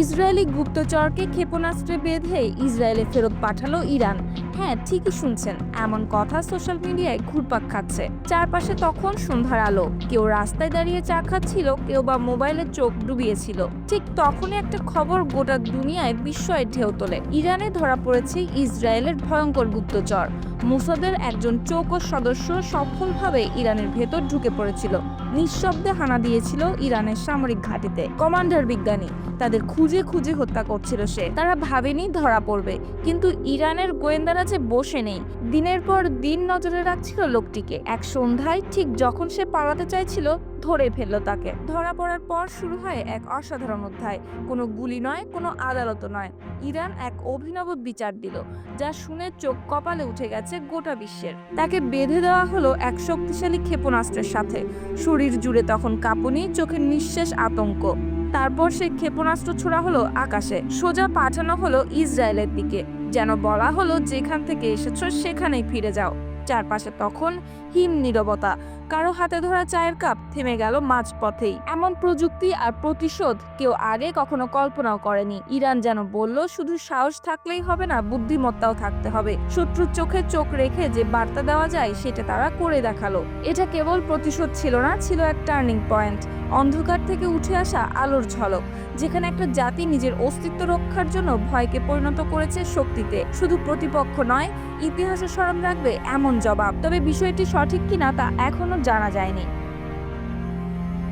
Israeli গুপ্তচরকে ক্ষেপণাস্ত্রে বেঁধে ইসরায়েলে ফেরত পাঠালো ইরান। হ্যাঁ ঠিকই শুনছেন, এমন কথা সোশ্যাল মিডিয়ায় ঘুরপাক খাচ্ছে। চারপাশে তখন সন্ধ্যার আলো, কেউ রাস্তায় দাঁড়িয়ে চা খাচ্ছিল, কেউ বা মোবাইলে চোখ ডুবিয়েছিল। ঠিক তখনই একটা খবর গোটা দুনিয়ায় বিস্ময়ের ঢেউ তোলে। ইরানে ধরা পড়েছে ইসরায়েলের ভয়ঙ্কর গুপ্তচর। মুসাদের একজন চৌকস সদস্য সফলভাবে ইরানের ভেতর ঢুকে পড়েছিল। নিঃশব্দে হানা দিয়েছিল ইরানের সামরিক ঘাঁটিতে। কমান্ডার বিজ্ঞানী তাদের খুঁজে খুঁজে হত্যা করছিল সে। তারা ভাবেনি ধরা পড়বে, কিন্তু ইরানের গোয়েন্দারা যে বসে নেই, দিনের পর দিন নজরে রাখছিল লোকটিকে। এক সন্ধ্যায় ঠিক যখন সে পালাতে চাইছিল ধরে ফেলল তাকে। ধরা পড়ার পর শুরু হয় এক অসাধারণ অধ্যায়। কোনো গুলি নয়, কোনো আদালত নয়। ইরান এক অভিনব বিচার দিল, যা শুনে চোখ কপালে উঠে গেছে গোটা বিশ্বের। তাকে বেঁধে দেওয়া হলো এক শক্তিশালী ক্ষেপণাস্ত্রের সাথে। শরীর জুড়ে তখন কাঁপুনি, চোখের নিঃশেষ আতঙ্ক। তারপর সেই ক্ষেপণাস্ত্র ছোড়া হলো আকাশে। সোজা পাঠানো হলো ইসরায়েলের দিকে। যেন বলা হলো যেখান থেকে এসেছ সেখানেই ফিরে যাও। চারপাশে তখন হিম নীরবতা কারও হাতে ধরা চায়ের কাপ থেমে গেল মাঝপথেই। এমন প্রযুক্তি আর প্রতিশোধ কেউ আগে কখনো কল্পনাও করেনি। ইরান যেন বলল, শুধু সাহস থাকলেই হবে না, বুদ্ধিমত্তাও থাকতে হবে। শত্রুর চোখে চোখ রেখে যে বার্তা দেওয়া যায়, সেটা তারা করে দেখাল। এটা কেবল প্রতিশোধ ছিল না, ছিল এক টার্নিং পয়েন্ট। অন্ধকার থেকে উঠে আসা আলোর ঝলক, যেখানে একটা জাতি নিজের অস্তিত্ব রক্ষার জন্য ভয়কে পরিণত করেছে শক্তিতে। শুধু প্রতিপক্ষ নয় ইতিহাসে স্মরণ রাখবে এমন জবাব। তবে বিষয়টি সঠিক কিনা তা এখনও জানা যায়নি।